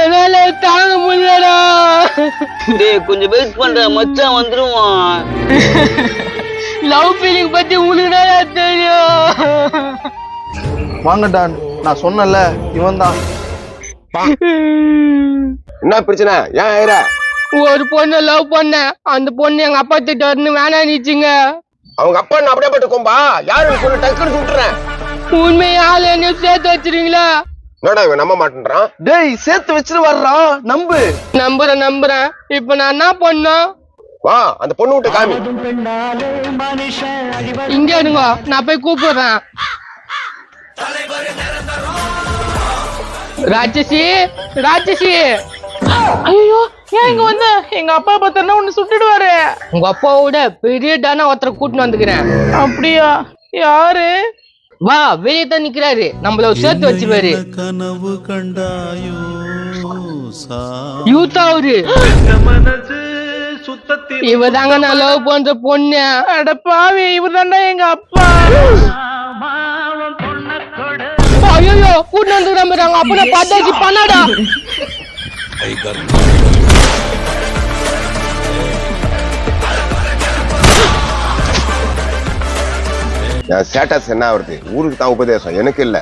என்னால தாங்க முடியலடா. டேய் கொஞ்சம் வெயிட் பண்ற மச்சான் வந்துருவான். லவ் ஃபீலிங் பத்தி உங்களுக்கு தான் தெரியும்? வாங்கடா நான் சொன்னல இவன் தான் என்ன பிரச்சனை? ஏன் ஆயிர? ஒரு பொண்ணு லவ் பண்ணேன். அந்த பொண்ணு எங்க அப்பா திட்ட வரணும் வேணாம் நீச்சுங்க. அவங்க அப்பா நான் அப்படியே பட்டு கொம்பா? யாருன்னு சொல்லி டக்குன்னு சுட்டுறேன் உண்மையா ஆள் என்ன சேர்த்து வச்சிருங்களா என்னடா இவன் நம்ப மாட்டேன்றான்? டேய் சேர்த்து வச்சுட்டு வர்றான் நம்பு. நம்புறேன் நம்புறேன். இப்ப நான் என்ன பண்ணோம் வா அந்த பொண்ணு விட்டு காமி. இங்க இருங்க நான் போய் கூப்பிடுறேன். ராட்சசி ராட்சசி. ஐயோ ஏன் இங்க வந்த? எங்க அப்பா பார்த்தா உன்னை சுட்டுடுவாரு உங்க அப்பாவோட பெரிய டானா ஒருத்தரை கூட்டின்னு வந்துக்கிறேன். அப்படியா? யாரு? வா வெளியே தான் நிக்கிறாரு. நம்மள சேர்த்து வச்சிருவாரு. கனவு கண்டாயோ சா யூத்தா அவரு. இவ தாங்க நான் லவ் பண்ற பொண்ணு. அட பாவி இவர் எங்க அப்பா. ஐயோ கூட்டின்னு வந்துக்கிறாங்க அப்ப நான் பார்த்தாச்சு பண்ணாடா. ஸ்டேட்டஸ் என்ன வருது ஊருக்கு தான் உபதேசம். எனக்கு இல்லை.